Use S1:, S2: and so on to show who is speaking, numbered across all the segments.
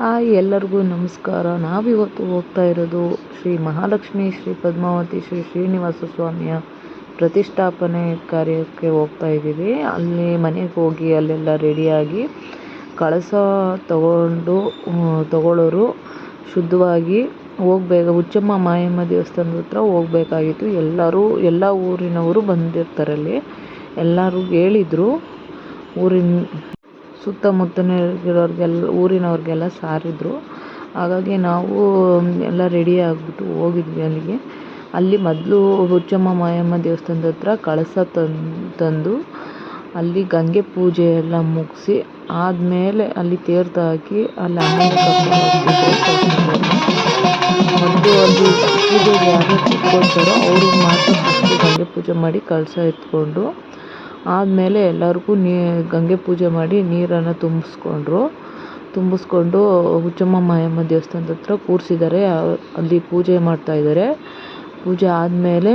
S1: Hi ಎಲ್ಲರಿಗೂ ನಮಸ್ಕಾರ. ನಾವಿವತ್ತು ಹೋಗ್ತಾ ಇರೋದು ಶ್ರೀ ಮಹಾಲಕ್ಷ್ಮಿ, ಶ್ರೀ ಪದ್ಮಾವತಿ, ಶ್ರೀ ಶ್ರೀನಿವಾಸ ಸ್ವಾಮಿಯ ಪ್ರತಿಷ್ಠಾಪನೆ ಕಾರ್ಯಕ್ಕೆ ಹೋಗ್ತಾ ಇದ್ದೀವಿ. ಅಲ್ಲಿ ಮನೆಗೆ ಹೋಗಿ ಅಲ್ಲೆಲ್ಲ ರೆಡಿಯಾಗಿ ಕಳಸ ತಗೊಂಡು ತಗೊಳ್ಳೋರು ಶುದ್ಧವಾಗಿ ಹೋಗ್ಬೇಕು, ಹುಚ್ಚಮ್ಮ ಮಾಯಮ್ಮ ದೇವಸ್ಥಾನದ ಹತ್ರ ಹೋಗ್ಬೇಕಾಗಿತ್ತು. ಎಲ್ಲರೂ, ಎಲ್ಲ ಊರಿನವರು ಬಂದಿರ್ತಾರೆ ಅಲ್ಲಿ. ಎಲ್ಲರೂ ಹೇಳಿದರು. ಊರಿನ ಸುತ್ತಮುತ್ತಲಿರೋರಿಗೆಲ್ಲ, ಊರಿನವ್ರಿಗೆಲ್ಲ ಸಾರಿದ್ರು. ಹಾಗಾಗಿ ನಾವು ಎಲ್ಲ ರೆಡಿ ಆಗಿಬಿಟ್ಟು ಹೋಗಿದ್ವಿ ಅಲ್ಲಿಗೆ. ಅಲ್ಲಿ ಮೊದಲು ಹುಚ್ಚಮ್ಮ ಮಾಯಮ್ಮ ದೇವಸ್ಥಾನದ ಹತ್ರ ಕಳಸ ತಂದು ತಂದು ಅಲ್ಲಿ ಗಂಗೆ ಪೂಜೆ ಎಲ್ಲ ಮುಗಿಸಿ ಆದಮೇಲೆ ಅಲ್ಲಿ ತೀರ್ಥ ಹಾಕಿ ಅಲ್ಲಿ ಮೊದಲು ಅಲ್ಲಿ ಪೂಜೆಗೆ ಯಾರು ಗಂಗೆ ಪೂಜೆ ಮಾಡಿ ಕಳಸ ಎತ್ಕೊಂಡು ಆದಮೇಲೆ ಎಲ್ಲರಿಗೂ ನೀ, ಗಂಗೆ ಪೂಜೆ ಮಾಡಿ ನೀರನ್ನು ತುಂಬಿಸ್ಕೊಂಡ್ರು. ತುಂಬಿಸ್ಕೊಂಡು ಹುಚ್ಚಮ್ಮ ಮಾಯಮ್ಮ ದೇವಸ್ಥಾನದ ಹತ್ರ ಕೂರಿಸಿದ್ದಾರೆ. ಅಲ್ಲಿ ಪೂಜೆ ಮಾಡ್ತಾಯಿದ್ದಾರೆ ಪೂಜೆ ಆದಮೇಲೆ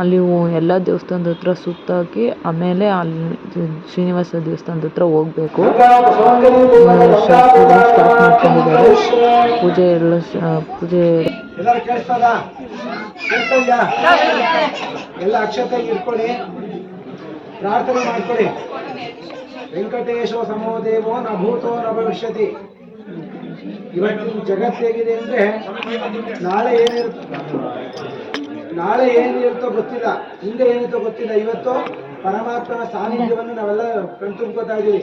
S1: ಅಲ್ಲಿ ಎಲ್ಲ ದೇವಸ್ಥಾನದ ಹತ್ರ ಸುತ್ತಾಕಿ ಆಮೇಲೆ ಅಲ್ಲಿ ಶ್ರೀನಿವಾಸ ದೇವಸ್ಥಾನದ ಹತ್ರ ಹೋಗಬೇಕು. ಶಾಸ್ತ್ರಗಳು ಸ್ಟಾರ್ಟ್ ಮಾಡ್ಕೊಂಡಿದ್ದಾರೆ ಪೂಜೆ ಎಲ್ಲ ಪೂಜೆ
S2: ಎಲ್ಲ ಅಕ್ಷತೆ ಇಟ್ಕೊಳ್ಳಿ. ಪ್ರಾರ್ಥನೆ ಮಾಡ್ಕೊಳ್ಳಿ. ವೆಂಕಟೇಶೋ ಸಮೋದೇವೋ ನ ಭೂತೋ ನ ಭವಿಷ್ಯತಿ ಇವತ್ತಿನ ಜಗತ್ತು ಹೇಗಿದೆ ಅಂದ್ರೆ ನಾಳೆ ಏನಿರುತ್ತೋ ನಾಳೆ ಏನಿರುತ್ತೋ ಗೊತ್ತಿಲ್ಲ. ಹಿಂದೆ ಏನಿರುತ್ತೋ ಗೊತ್ತಿಲ್ಲ. ಇವತ್ತು ಪರಮಾತ್ಮನ ಸಾನ್ನಿಧ್ಯವನ್ನು ನಾವೆಲ್ಲ ಕಣ್ತುಂಬ್ಕೋತಾ ಇದೀವಿ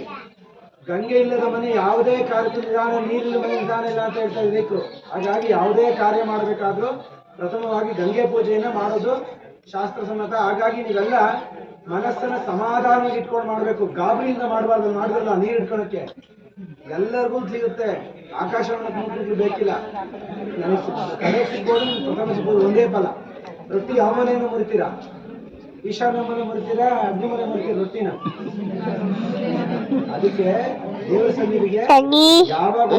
S2: ಗಂಗೆ ಇಲ್ಲದ ಮನೆ ಯಾವುದೇ ಕಾರ್ಯಕ್ಕೆ ನಿಧಾನ, ನೀರಿಲ್ಲದ ಮನೆ ನಿಧಾನ ಇಲ್ಲ ಅಂತ ಹೇಳ್ತಾ ಇರಬೇಕು. ಹಾಗಾಗಿ ಯಾವುದೇ ಕಾರ್ಯ ಮಾಡಬೇಕಾದ್ರೂ ಪ್ರಥಮವಾಗಿ ಗಂಗೆ ಪೂಜೆಯನ್ನ ಮಾಡೋದು ಶಾಸ್ತ್ರ ಸಮ್ಮತ ಹಾಗಾಗಿ ನೀವೆಲ್ಲ ಮನಸ್ಸನ್ನ ಸಮಾಧಾನವಾಗಿ ಇಟ್ಕೊಂಡು ಮಾಡಬೇಕು. ಗಾಬರಿಯಿಂದ ಮಾಡಬಾರ್ದು ಮಾಡಿದ್ರಲ್ಲ ನೀರು ಇಟ್ಕೊಳಕ್ಕೆ ಎಲ್ಲರಿಗೂ ಸಿಗುತ್ತೆ. ಆಕಾಶವನ್ನು ಬೇಕಿಲ್ಲ. ಕಡೆ ಸಿಗ್ಬೋದು ಪ್ರಥಮ ಸಿಗ್ಬೋದು ಒಂದೇ ಫಲ. ರೊಟ್ಟಿ ಯಾವ ಮನೆಯನ್ನು ಮುರಿತೀರಾ? ಈಶಾನ್ಯ ಮನೆ ಮುರಿತೀರಾ? ಅಗ್ನಿ ಮನೆ ಮುರಿತೀರಾ ರೊಟ್ಟಿನ? ಅದಕ್ಕೆ ದೇವರ ಸನ್ನಿಧಿಗೆ ಯಾವಾಗ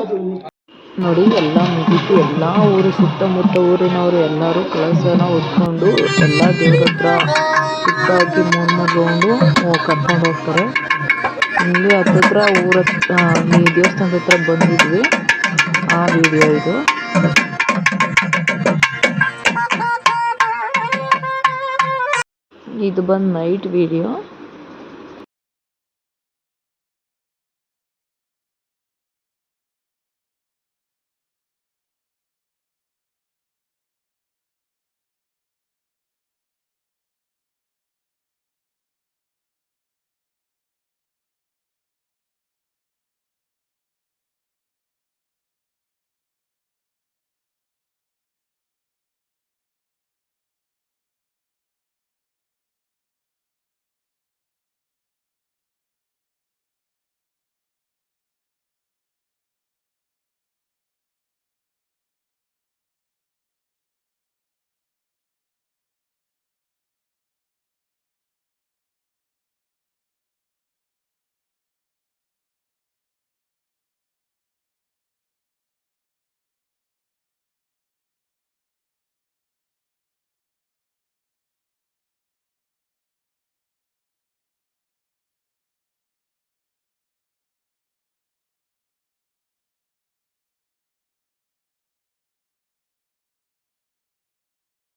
S1: ನೋಡಿ, ಎಲ್ಲ ಮುಗಿತು. ಎಲ್ಲ ಊರು, ಸುತ್ತಮುತ್ತ ಊರಿನವರು ಎಲ್ಲರೂ ಕಳಸನ ಹೊತ್ಕೊಂಡು ಎಲ್ಲ ದೇವ್ರ ಹತ್ರ ಸುತ್ತಾಕಿ ಮೂರು ಮೂರು ರೌಂಡು ಕರ್ಕೊಂಡು ಹೋಗ್ತಾರೆ. ಇಲ್ಲಿ ಹತ್ತತ್ರ ಊರ ಈ ದೇವಸ್ಥಾನದ ಹತ್ರ ಬಂದಿದ್ವಿ. ಆ ವಿಡಿಯೋ ಇದು. ಇದು ಬಂದು ನೈಟ್ ವಿಡಿಯೋ